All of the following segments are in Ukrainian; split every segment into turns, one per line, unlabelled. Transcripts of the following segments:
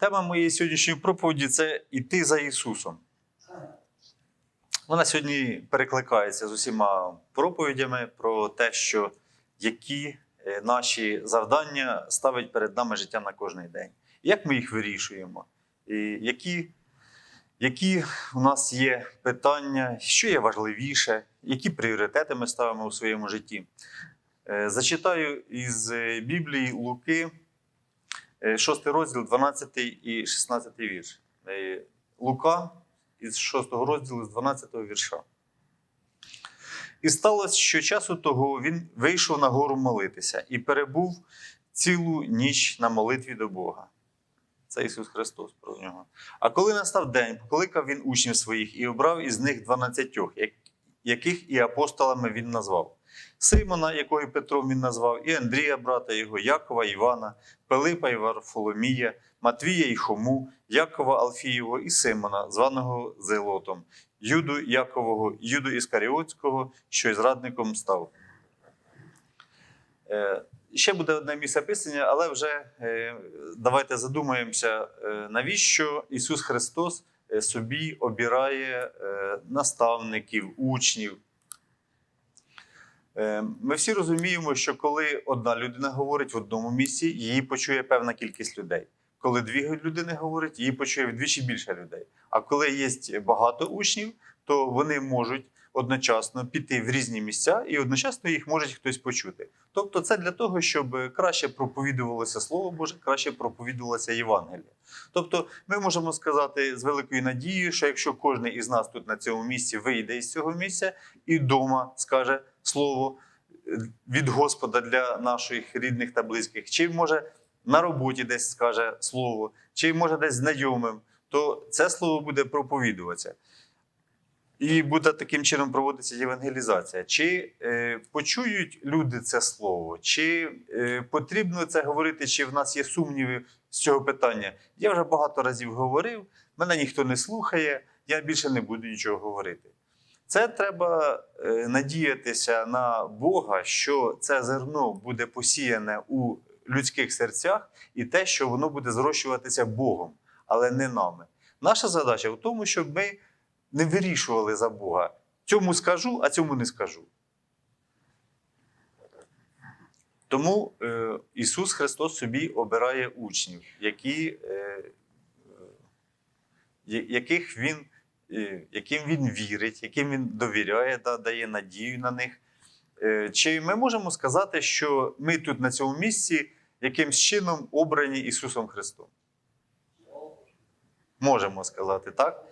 Тема моєї сьогоднішньої проповіді це іти за Ісусом. Вона сьогодні перекликається з усіма проповідями про те, що які е, наші завдання ставить перед нами життя на кожний день. Як ми їх вирішуємо? І які, які у нас є питання, що є важливіше, які пріоритети ми ставимо у своєму житті. Е, Зачитаю із е, Біблії Луки, 6 розділ, 12 і 16 вірш. Е, Лука із 6 розділу, з 12 вірша. І сталося, що часу того він вийшов на гору молитися і перебув цілу ніч на молитві до Бога. Це Ісус Христос про нього. А коли настав день, покликав він учнів своїх і обрав із них дванадцятьох, як- яких і апостолами він назвав. Симона, якого Петром він назвав, і Андрія, брата його, Якова, Івана, Пилипа і Варфоломія, Матвія і Хому, Якова Алфієвого і Симона, званого Зелотом, Юду Якового, Юду Іскаріотського, що й зрадником став. Е, Ще буде одне місце писання, але вже е, давайте задумаємося, е, навіщо Ісус Христос собі обирає наставників, учнів. Е, Ми всі розуміємо, що коли одна людина говорить в одному місці, її почує певна кількість людей. Коли дві людини говорять, її почує вдвічі більше людей. А коли є багато учнів, то вони можуть одночасно піти в різні місця і одночасно їх може хтось почути. Тобто, це для того, щоб краще проповідувалося Слово Боже, краще проповідувалося Євангеліє. Тобто, ми можемо сказати з великою надією, що якщо кожен із нас тут на цьому місці вийде із цього місця і вдома скаже слово е, від Господа для наших рідних та близьких, чи може на роботі десь скаже слово, чи може десь знайомим, то це слово буде проповідуватися. І буде таким чином проводитися євангелізація. Чи е, почують люди це слово, чи е, потрібно це говорити, чи в нас є сумніви з цього питання? Я вже багато разів говорив, мене ніхто не слухає, я більше не буду нічого говорити. Це треба е, надіятися на Бога, що це зерно буде посіяне у людських серцях, і те, що воно буде зрощуватися Богом, але не нами. Наша задача в тому, щоб ми не вирішували за Бога. Цьому скажу, а цьому не скажу. Тому е, Ісус Христос собі обирає учнів, які, е, е, яких він, яким Він вірить, яким Він довіряє, дає надію на них. Е, чи ми можемо сказати, що ми тут на цьому місці якимсь чином обрані Ісусом Христом? Можемо сказати так.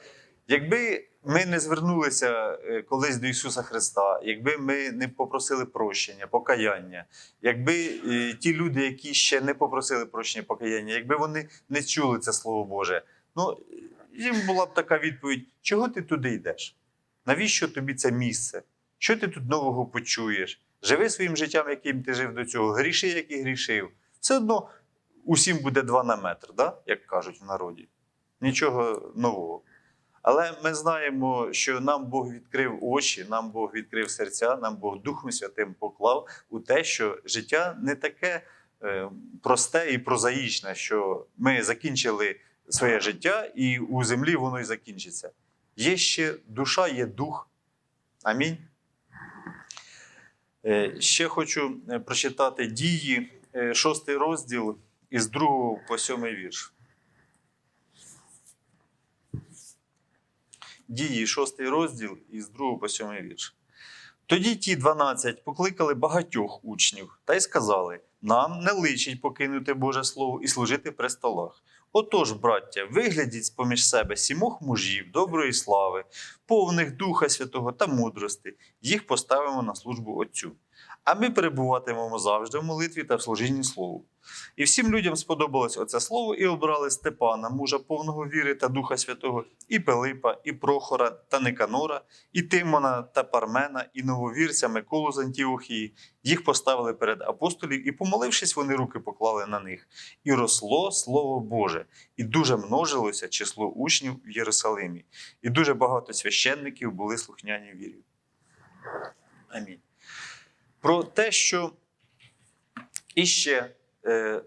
Якби ми не звернулися е, колись до Ісуса Христа, якби ми не попросили прощення, покаяння, якби е, ті люди, які ще не попросили прощення, покаяння, якби вони не чули це Слово Боже, ну їм була б така відповідь: чого ти туди йдеш? Навіщо тобі це місце? Що ти тут нового почуєш? Живи своїм життям, яким ти жив до цього, гріши, як і грішив. Все одно усім буде два на метр, да? як кажуть в народі. Нічого нового. Але ми знаємо, що нам Бог відкрив очі, нам Бог відкрив серця, нам Бог Духом Святим поклав у те, що життя не таке е, просте і прозаїчне, що ми закінчили своє життя, і у землі воно і закінчиться. Є ще душа, є дух. Амінь. Е, Ще хочу е, прочитати дії, е, шостий розділ із 2 по 7 вірш. Дії, шостий розділ із 2 по 7 вірш. Тоді ті 12 покликали багатьох учнів та й сказали: нам не личить покинути Боже Слово і служити при столах. Отож, браття, виглядіть з поміж себе сімох мужів, доброї слави, повних Духа Святого та мудрости, їх поставимо на службу Отцю. А ми перебуватимемо завжди в молитві та в служінні Слову. І всім людям сподобалось оце слово, і обрали Степана, мужа повного віри та Духа Святого, і Пилипа, і Прохора та Никанора, і Тимона та Пармена, і нововірця Миколу з Антіохії. Їх поставили перед апостолів, і, помолившись, вони руки поклали на них. І росло Слово Боже, і дуже множилося число учнів в Єрусалимі, і дуже багато священників були слухняні вірі. Амінь. Про те, що іще е,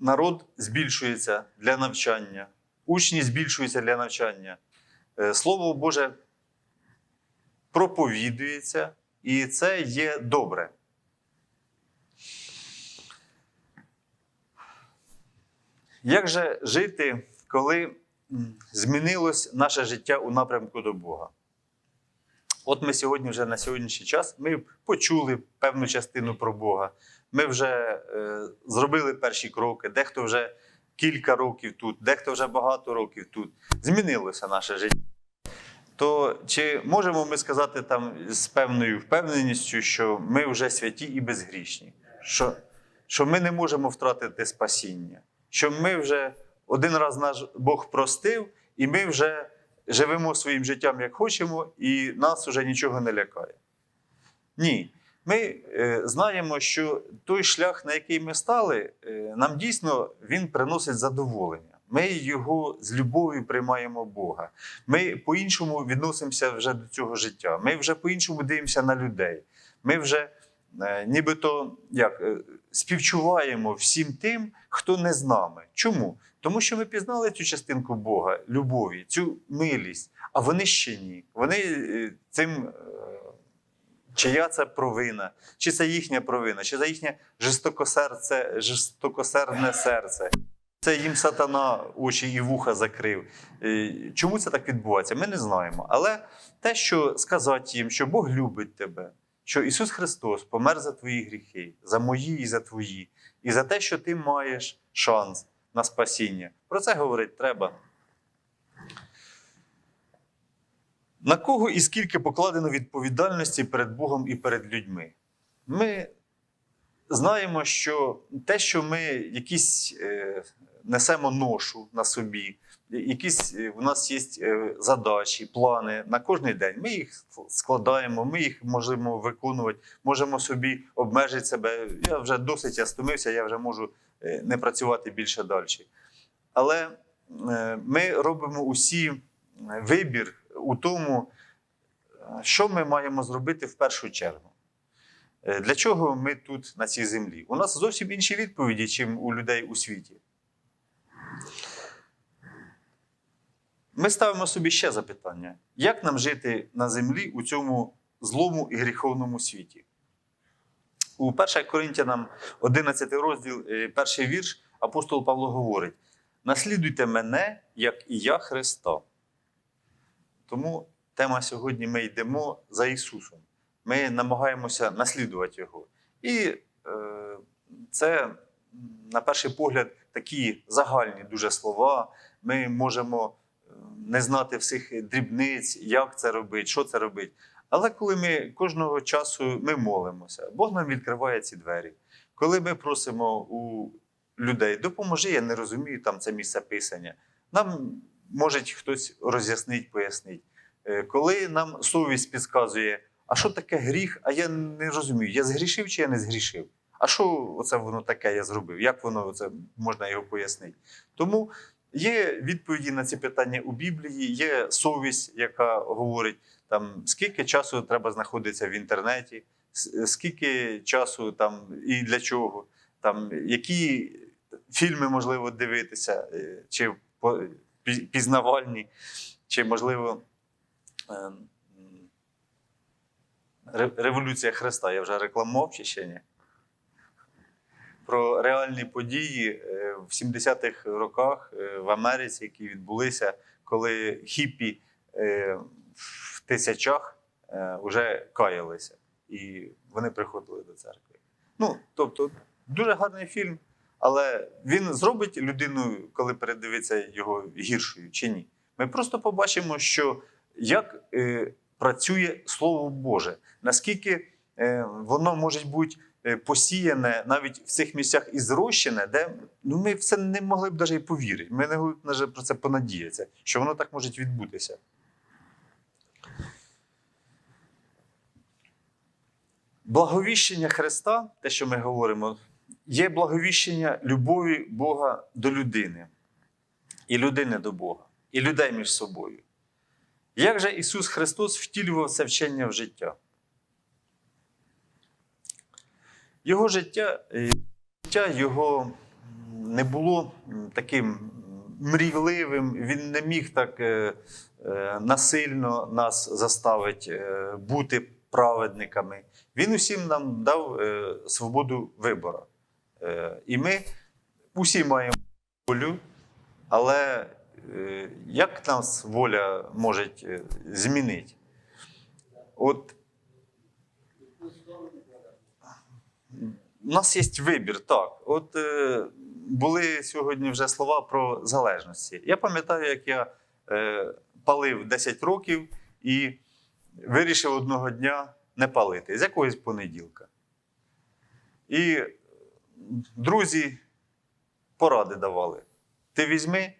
народ збільшується для навчання, учні збільшуються для навчання. Е, Слово Боже проповідується, і це є добре. Як же жити, коли змінилось наше життя у напрямку до Бога? От ми сьогодні вже на сьогоднішній час ми почули певну частину про Бога. Ми вже е, зробили перші кроки, дехто вже кілька років тут, дехто вже багато років тут. Змінилося наше життя. То чи можемо ми сказати там з певною впевненістю, що ми вже святі і безгрішні? Що, що ми не можемо втратити спасіння? Що ми вже один раз наш Бог простив, і ми вже живемо своїм життям як хочемо, і нас вже нічого не лякає. Ні. Ми е, знаємо, що той шлях, на який ми стали, е, нам дійсно він приносить задоволення. Ми його з любов'ю приймаємо Бога. Ми по-іншому відносимося вже до цього життя. Ми вже по-іншому дивимося на людей. Ми вже нібито як, е, співчуваємо всім тим, хто не з нами. Чому? Тому що ми пізнали цю частинку Бога, любові, цю милість, а вони ще ні. Вони е, цим. е, Чия це провина, чи це їхня провина, чи це їхнє жорстокосерце, жорстокосердне серце. Це їм сатана очі і вуха закрив. Е, Чому це так відбувається? Ми не знаємо. Але те, що сказати їм, що Бог любить тебе, що Ісус Христос помер за твої гріхи, за мої і за твої, і за те, що ти маєш шанс на спасіння. Про це говорити треба. На кого і скільки покладено відповідальності перед Богом і перед людьми? Ми знаємо, що те, що ми якісь е, несемо ношу на собі, якісь е, у нас є е, задачі, плани на кожний день. Ми їх складаємо, ми їх можемо виконувати, можемо собі обмежити себе. Я вже досить я стомився, я вже можу е, не працювати більше далі. Але е, ми робимо усі е, вибір у тому, е, що ми маємо зробити в першу чергу. Е, Для чого ми тут на цій землі? У нас зовсім інші відповіді, чим у людей у світі. Ми ставимо собі ще запитання: як нам жити на землі у цьому злому і гріховному світі? У 1 Коринтянам 11 розділ, е, перший вірш, апостол Павло говорить: наслідуйте мене, як і я Христа. Тому тема сьогодні ми йдемо за Ісусом. Ми намагаємося наслідувати Його. І е, це, на перший погляд, такі загальні дуже слова. Ми можемо не знати всіх дрібниць, як це робити, що це робити. Але коли ми кожного часу ми молимося, Бог нам відкриває ці двері. Коли ми просимо у людей, допоможи, я не розумію там це місце писання. Нам може хтось роз'яснить, пояснить. Е, Коли нам совість підказує, а що таке гріх, а я не розумію, я згрішив чи я не згрішив? А що оце воно таке я зробив? Як воно це можна його пояснити? Тому є відповіді на ці питання у Біблії, є совість, яка говорить, там, скільки часу треба знаходитися в інтернеті, скільки часу там і для чого, там, які фільми можливо дивитися, е, чи пізнавальні, чи можливо. е, Революція Христа, я вже рекламував чи ще ні? Про реальні події е, в 70-х роках е, в Америці, які відбулися, коли хіпі е, в тисячах вже каялися, і вони приходили до церкви. Ну, тобто, дуже гарний фільм, але він зробить людину, коли передивиться його гіршою чи ні. Ми просто побачимо, що як працює Слово Боже, наскільки воно може бути посіяне навіть в цих місцях і зрощене, де ну, ми в це не могли б навіть і повірити. Ми не могли б навіть про це понадіятися, що воно так може відбутися. Благовіщення Христа, те, що ми говоримо, є благовіщення любові Бога до людини, і людини до Бога, і людей між собою. Як же Ісус Христос втілював це вчення в життя? Його життя, е, життя Його не було таким мрійливим, він не міг так е, е, насильно нас заставити бути праведниками. Він усім нам дав свободу вибору. І ми усі маємо волю, але як нас воля може змінити? От у нас є вибір, так. От е, були сьогодні вже слова про залежності. Я пам'ятаю, як я е, палив 10 років і вирішив одного дня не палити з якогось понеділка. І друзі поради давали. Ти візьми,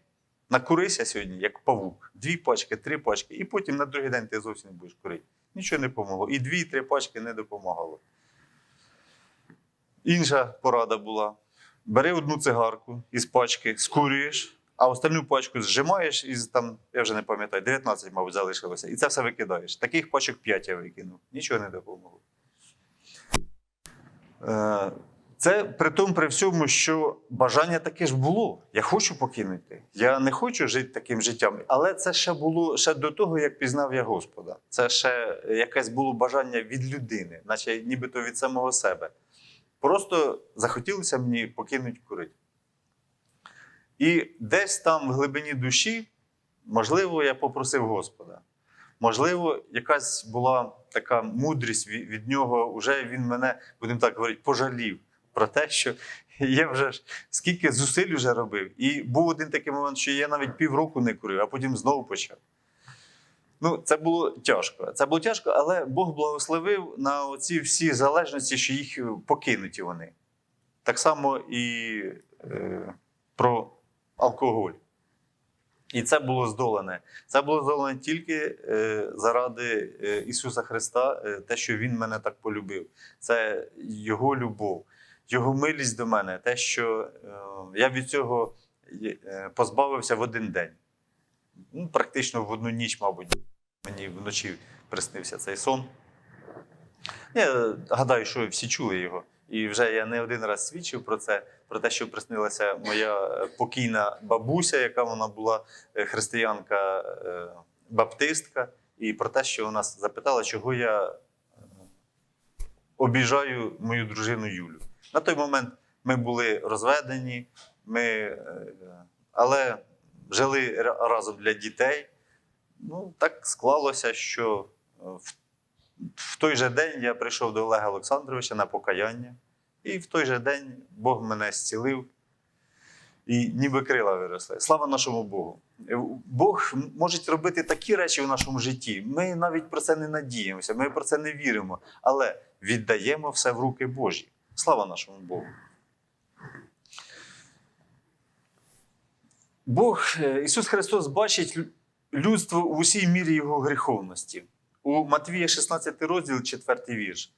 накурися сьогодні, як павук, дві пачки, три пачки, і потім на другий день ти зовсім не будеш курити. Нічого не помогло. І дві-три пачки не допомагало. Інша порада була: бери одну цигарку із пачки, скурюєш, а остальну пачку зжимаєш із там, я вже не пам'ятаю, 19, мабуть, залишилося. І це все викидаєш. Таких пачок 5 я викинув. Нічого не допомогло. Е, Це при тому, при всьому, що бажання таке ж було. Я хочу покинути. Я не хочу жити таким життям. Але це ще було ще до того, як пізнав я Господа. Це ще якесь було бажання від людини, наче нібито від самого себе. Просто захотілося мені покинути курити. І десь там в глибині душі, можливо, я попросив Господа. Можливо, якась була така мудрість від нього, вже він мене, будемо так говорити, пожалів про те, що я вже ж скільки зусиль вже робив. І був один такий момент, що я навіть півроку не курив, а потім знову почав. Ну, це було тяжко. Це було тяжко, але Бог благословив на оці всі залежності, що їх покинуті вони. Так само і е, про алкоголь. І це було здолане. Це було здолане тільки е, заради е, Ісуса Христа, е, те, що Він мене так полюбив. Це Його любов, Його милість до мене, те, що е, я від цього е, позбавився в один день. Ну, практично в одну ніч, мабуть, мені вночі приснився цей сон. Я гадаю, що всі чули його. І вже я не один раз свідчив про це, про те, що приснилася моя е, покійна бабуся, яка вона була е, християнка, е, баптистка, і про те, що вона запитала, чого я обіжаю мою дружину Юлю. На той момент ми були розведені, ми, але жили разом для дітей. Ну, так склалося, що е, в в той же день я прийшов до Олега Олександровича на покаяння, і в той же день Бог мене зцілив, і ніби крила виросли. Слава нашому Богу. Е, Бог може робити такі речі в нашому житті. Ми навіть про це не надіємося, ми про це не віримо, але віддаємо все в руки Божі. Слава нашому Богу. Бог, е, Ісус Христос бачить людство в усій мірі його гріховності. У Матвія 16 розділ, 4 вірш.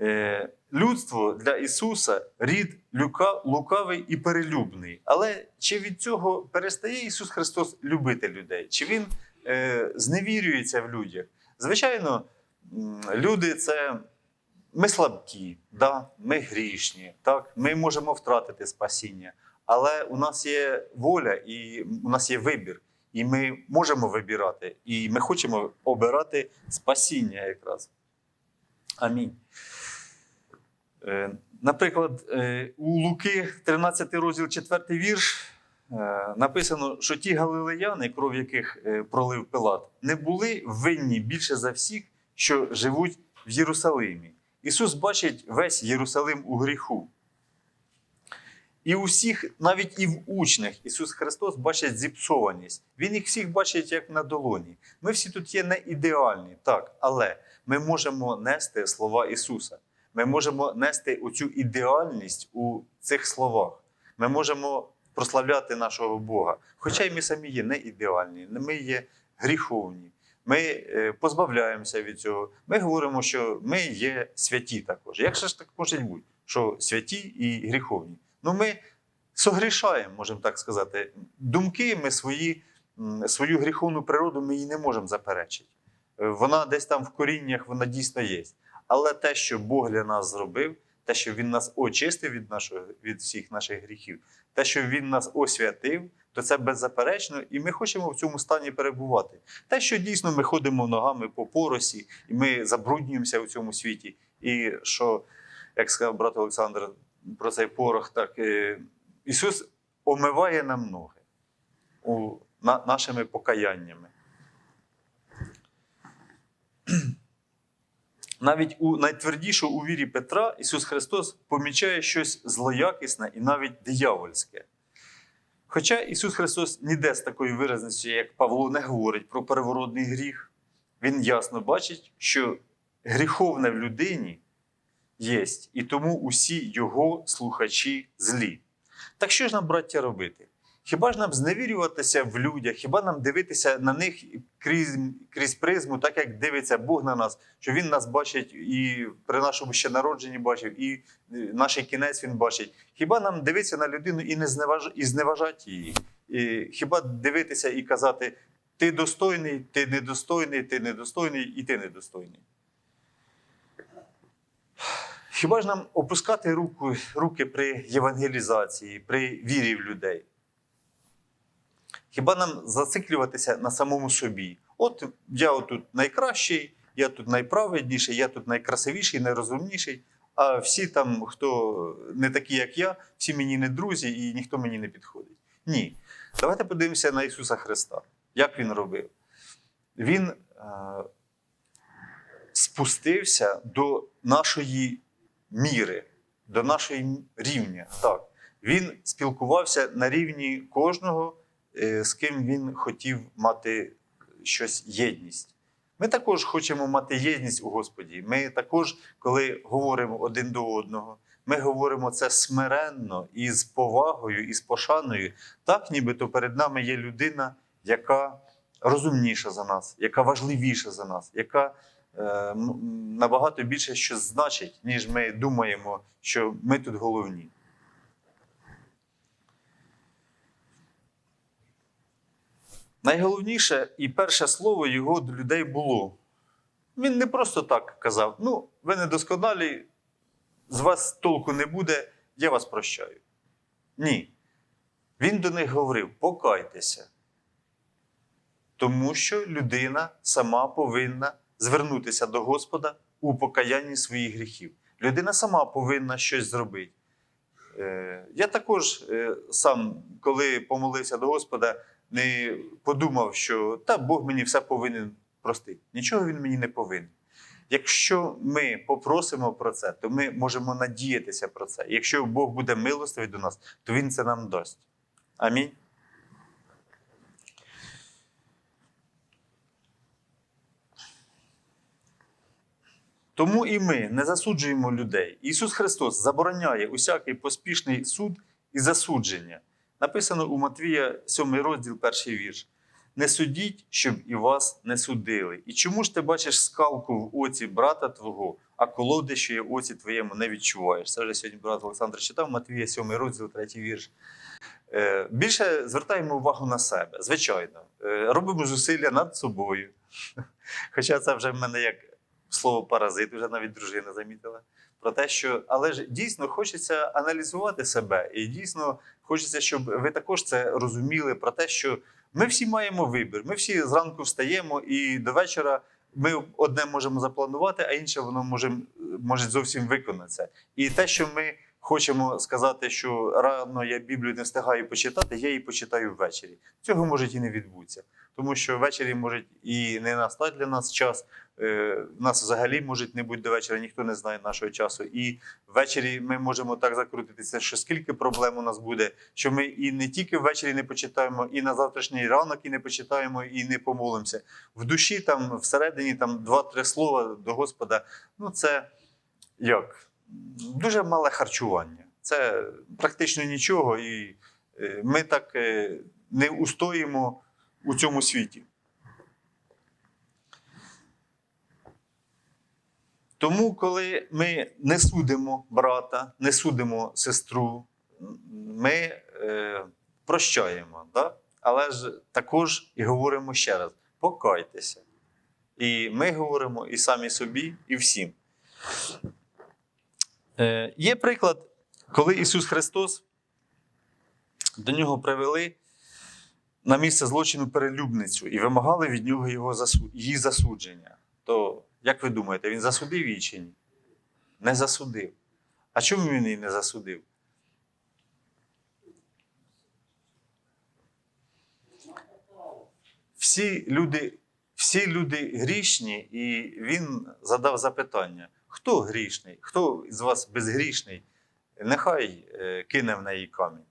Е, Людство для Ісуса рід люка, лукавий і перелюбний. Але чи від цього перестає Ісус Христос любити людей? Чи Він е, зневірюється в людях? Звичайно, люди це ми слабкі, да? ми грішні, так? ми можемо втратити спасіння. Але у нас є воля і у нас є вибір. І ми можемо вибирати, і ми хочемо обирати спасіння якраз. Амінь. Е, Наприклад, е, у Луки, 13 розділ, 4 вірш, е, написано, що ті галилеяни, кров яких пролив Пилат, не були винні більше за всіх, що живуть в Єрусалимі. Ісус бачить весь Єрусалим у гріху. І у всіх, навіть і в учнях, Ісус Христос бачить зіпсованість. Він їх всіх бачить як на долоні. Ми всі тут є не ідеальні, так, але ми можемо нести слова Ісуса. Ми можемо нести оцю ідеальність у цих словах. Ми можемо прославляти нашого Бога. Хоча й ми самі є не ідеальні, ми є гріховні. Ми е, позбавляємося від цього. Ми говоримо, що ми є святі також. Як ж так може бути, що святі і гріховні? Ну, ми согрішаємо, можемо так сказати. Думки ми свої, свою гріховну природу ми її не можемо заперечити. Е, Вона десь там в коріннях, вона дійсно є. Але те, що Бог для нас зробив, те, що Він нас очистив від, нашого, від всіх наших гріхів, те, що Він нас освятив, то це беззаперечно, і ми хочемо в цьому стані перебувати. Те, що дійсно ми ходимо ногами по поросі, і ми забруднюємося у цьому світі, і що, як сказав брат Олександр про цей порох, так е, Ісус омиває нам ноги у, на, нашими покаяннями. Навіть у найтвердішого у вірі Петра Ісус Христос помічає щось злоякісне і навіть диявольське. Хоча Ісус Христос ніде з такою виразністю, як Павло, не говорить про переворотний гріх, Він ясно бачить, що гріховне в людині є, і тому усі його слухачі злі. Так що ж нам, браття, робити? Хіба ж нам зневірюватися в людях, хіба нам дивитися на них крізь, крізь призму, так як дивиться Бог на нас, що Він нас бачить і при нашому ще народженні бачив, і е, наш кінець Він бачить. Хіба нам дивитися на людину і не зневаж... і зневажати її? І хіба дивитися і казати: ти достойний, ти недостойний, ти недостойний і ти недостойний? Хіба ж нам опускати руку, руки при євангелізації, при вірі в людей? Хіба нам зациклюватися на самому собі? От я тут найкращий, я тут найправедніший, я тут найкрасивіший, найрозумніший, а всі там, хто не такі, як я, всі мені не друзі і ніхто мені не підходить. Ні. Давайте подивимося на Ісуса Христа. Як Він робив? Він е, спустився до нашої міри, до нашої рівня. Так. Він спілкувався на рівні кожного, е, з ким він хотів мати щось єдність. Ми також хочемо мати єдність у Господі. Ми також, коли говоримо один до одного, ми говоримо це смиренно і з повагою, і з пошаною, так нібито перед нами є людина, яка розумніша за нас, яка важливіша за нас, яка набагато більше що значить, ніж ми думаємо, що ми тут головні. Найголовніше і перше слово його до людей було. Він не просто так казав: ну, ви недосконалі, з вас толку не буде, я вас прощаю. Ні. Він до них говорив: покайтеся. Тому що людина сама повинна звернутися до Господа у покаянні своїх гріхів. Людина сама повинна щось зробити. Е, Я також е, сам, коли помолився до Господа, не подумав, що та Бог мені все повинен простити. Нічого він мені не повинен. Якщо ми попросимо про це, то ми можемо надіятися про це. Якщо Бог буде милостивий до нас, то Він це нам дасть. Амінь. Тому і ми не засуджуємо людей. Ісус Христос забороняє усякий поспішний суд і засудження. Написано у Матвія 7 розділ, перший вірш. Не судіть, щоб і вас не судили. І чому ж ти бачиш скалку в оці брата твого, а колоди, що є оці твоєму, не відчуваєш? Це вже сьогодні брат Олександр читав Матвія 7 розділ, третій вірш. Е, Більше звертаємо увагу на себе, звичайно. Е, Робимо зусилля над собою. Хоча це вже в мене як слово паразит, вже навіть дружина замітила. Про те, що але ж дійсно хочеться аналізувати себе, і дійсно хочеться, щоб ви також це розуміли про те, що ми всі маємо вибір. Ми всі зранку встаємо, і до вечора ми одне можемо запланувати, а інше воно може, може зовсім виконатися. І те, що ми хочемо сказати, що рано я Біблію не встигаю почитати, я її почитаю ввечері. Цього може і не відбутися. Тому що ввечері може і не настати для нас час. Е, нас взагалі може не бути до вечора, ніхто не знає нашого часу. І ввечері ми можемо так закрутитися, що скільки проблем у нас буде, що ми і не тільки ввечері не почитаємо, і на завтрашній ранок і не почитаємо, і не помолимося. В душі, там всередині там два-три слова до Господа. Ну це як? Дуже мале харчування. Це практично нічого, і е, ми так е, не устоїмо у цьому світі. Тому, коли ми не судимо брата, не судимо сестру, ми е, прощаємо, да? але ж також і говоримо ще раз: покайтеся. І ми говоримо і самі собі, і всім. Е, Є приклад, коли Ісус Христос до нього привели на місце злочину перелюбницю і вимагали від нього його засу- її засудження. То, як ви думаєте, він засудив її чи ні? Не засудив. А чому він її не засудив? Всі люди, всі люди грішні, і він задав запитання: хто грішний? Хто з вас безгрішний? Нехай е, кине в неї камінь.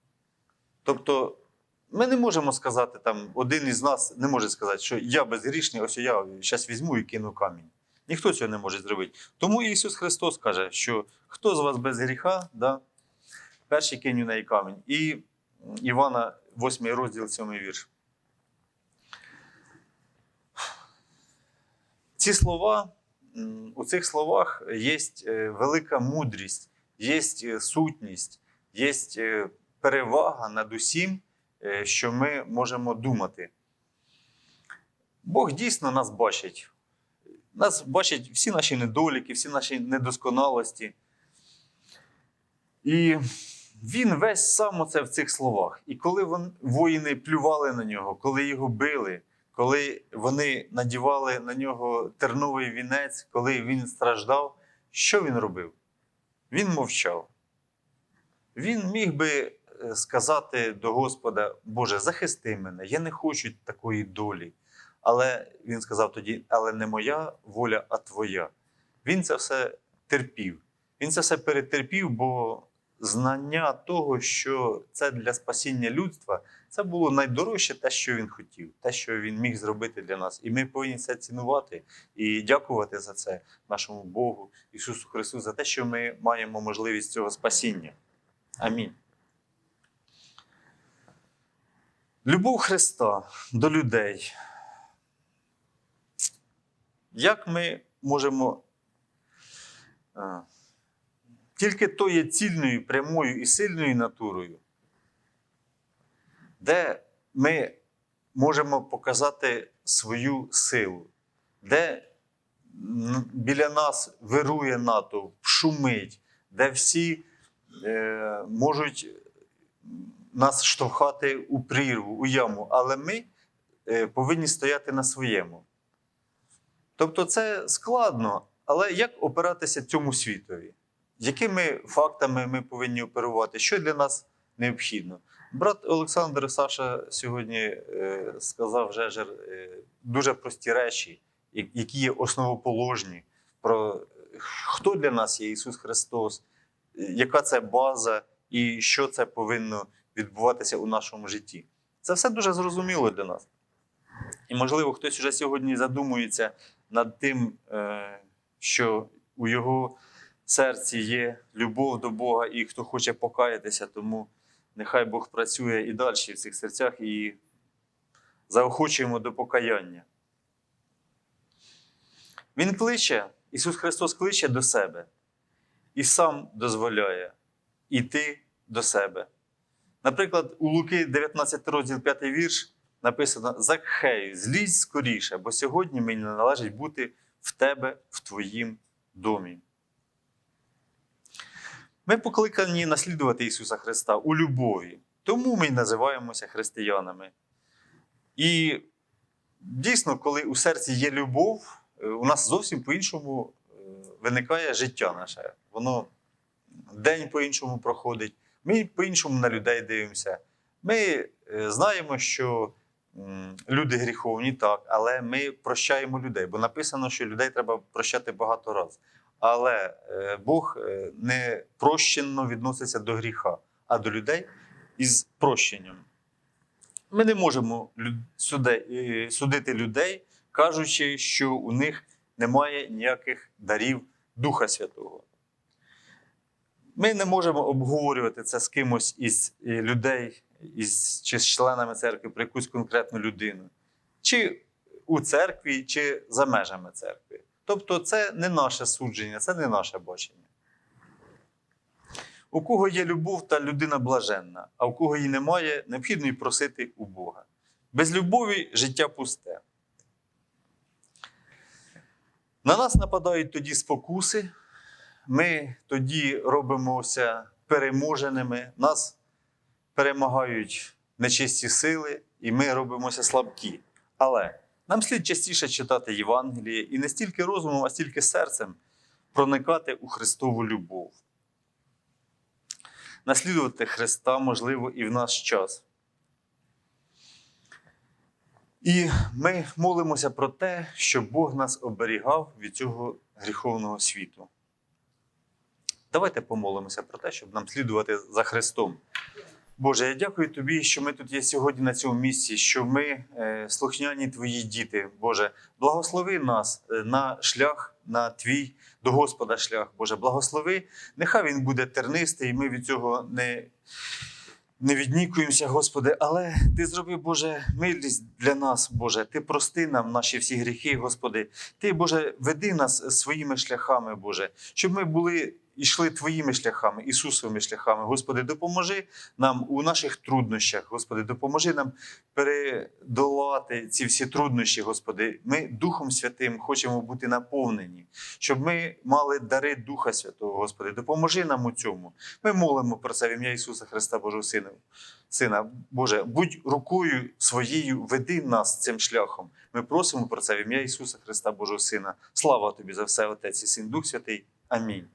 Тобто, ми не можемо сказати, там, один із нас не може сказати, що я безгрішний, ось я зараз візьму і кину камінь. Ніхто цього не може зробити. Тому Ісус Христос каже, що хто з вас без гріха, да, перший кинь у неї камінь. І Івана, 8 розділ, 7 вірш. Ці слова, у цих словах є велика мудрість, є сутність, є перевага над усім, е, що ми можемо думати. Бог дійсно нас бачить. Нас бачать всі наші недоліки, всі наші недосконалості. І він весь сам оце в цих словах. І коли воїни плювали на нього, коли його били, коли вони надівали на нього терновий вінець, коли він страждав, що він робив? Він мовчав. Він міг би е, сказати до Господа: Боже, захисти мене, я не хочу такої долі. Але він сказав тоді: але не моя воля, а твоя. Він це все терпів. Він це все перетерпів, бо знання того, що це для спасіння людства, це було найдорожче те, що він хотів, те, що він міг зробити для нас. І ми повинні це цінувати і дякувати за це нашому Богу, Ісусу Христу, за те, що ми маємо можливість цього спасіння. Амінь. Любов Христа до людей. Як ми можемо е, тільки то є цільною, прямою і сильною натурою, де ми можемо показати свою силу, де біля нас вирує натовп, шумить, де всі е, можуть нас штовхати у прірву, у яму, але ми е, повинні стояти на своєму. Тобто це складно, але як опиратися цьому світові? Якими фактами ми повинні оперувати? Що для нас необхідно? Брат Олександр Саша сьогодні е, сказав Жежер е, дуже прості речі, які є основоположні, про хто для нас є Ісус Христос, яка це база і що це повинно відбуватися у нашому житті. Це все дуже зрозуміло для нас. І, можливо, хтось вже сьогодні задумується над тим, е, що у його серці є любов до Бога, і хто хоче покаятися, тому нехай Бог працює і далі в цих серцях і заохочуємо до покаяння. Він кличе, Ісус Христос кличе до себе і сам дозволяє йти до себе. Наприклад, у Луки 19 розділ 5 вірш написано: Закхею, злізь скоріше, бо сьогодні мені належить бути в тебе в твоїм домі. Ми покликані наслідувати Ісуса Христа у любові, тому ми називаємося християнами. І дійсно, коли у серці є любов, е, у нас зовсім по-іншому е, виникає життя наше. Воно день по-іншому проходить, ми по-іншому на людей дивимося. Ми е, знаємо, що люди гріховні, так, але ми прощаємо людей, бо написано, що людей треба прощати багато разів. Але е, Бог е, не прощенно відноситься до гріха, а до людей із прощенням. Ми не можемо е, судити людей, кажучи, що у них немає ніяких дарів Духа Святого. Ми не можемо обговорювати це з кимось із людей, із, чи з членами церкви про якусь конкретну людину, чи у церкві, чи за межами церкви. Тобто, це не наше судження, це не наше бачення. У кого є любов та людина блаженна, а у кого її немає, необхідно й просити у Бога. Без любові життя пусте. На нас нападають тоді спокуси, ми тоді робимося переможеними, нас перемагають нечисті сили, і ми робимося слабкі. Але нам слід частіше читати Євангеліє і не стільки розумом, а стільки серцем проникати у Христову любов. Наслідувати Христа можливо і в наш час. І ми молимося про те, щоб Бог нас оберігав від цього гріховного світу. Давайте помолимося про те, щоб нам слідувати за Христом. Боже, я дякую тобі, що ми тут є сьогодні на цьому місці, що ми е, слухняні твої діти. Боже, благослови нас е, на шлях, на твій до Господа шлях. Боже, благослови. Нехай він буде тернистий, і ми від цього не, не віднікуємося, Господи. Але Ти зроби, Боже, милість для нас, Боже. Ти прости нам наші всі гріхи, Господи. Ти, Боже, веди нас своїми шляхами, Боже, щоб ми були. Ішли твоїми шляхами, Ісусовими шляхами. Господи, допоможи нам у наших труднощах. Господи, допоможи нам передолати ці всі труднощі, Господи. Ми Духом Святим хочемо бути наповнені, щоб ми мали дари Духа Святого, Господи. Допоможи нам у цьому. Ми молимо про це в ім'я Ісуса Христа, Божого Сина. Сина, Боже, будь рукою своєю, веди нас цим шляхом. Ми просимо про це в ім'я Ісуса Христа, Божого Сина. Слава тобі за все, Отець і Син, Дух Святий. Амінь.